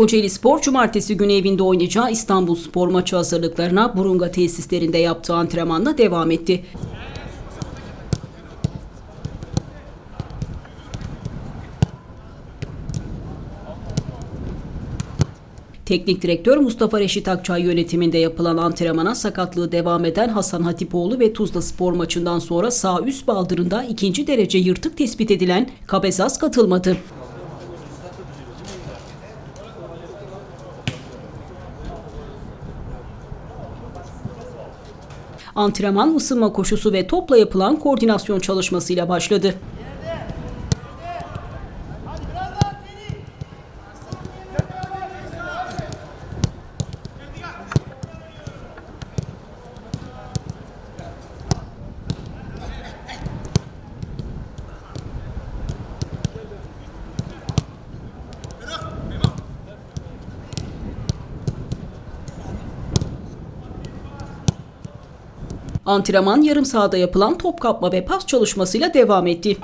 Kocaeli Spor Cumartesi günü evinde oynayacağı İstanbul Spor maçı hazırlıklarına Burunga tesislerinde yaptığı antrenmanla devam etti. Teknik direktör Mustafa Reşit Akçay yönetiminde yapılan antrenmana sakatlığı devam eden Hasan Hatipoğlu ve Tuzla Spor maçından sonra sağ üst baldırında ikinci derece yırtık tespit edilen Kabezas katılmadı. Antrenman, ısınma koşusu ve topla yapılan koordinasyon çalışmasıyla başladı. Antrenman yarım sahada yapılan top kapma ve pas çalışmasıyla devam etti.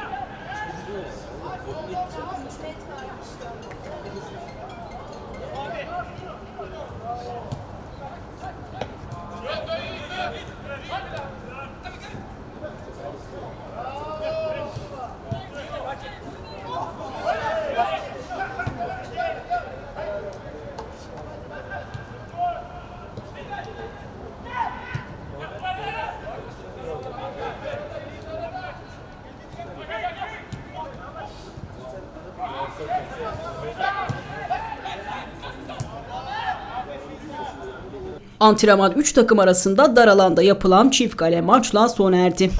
Antrenman 3 takım arasında dar alanda yapılan çift kale maçla sona erdi.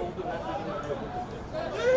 oldu.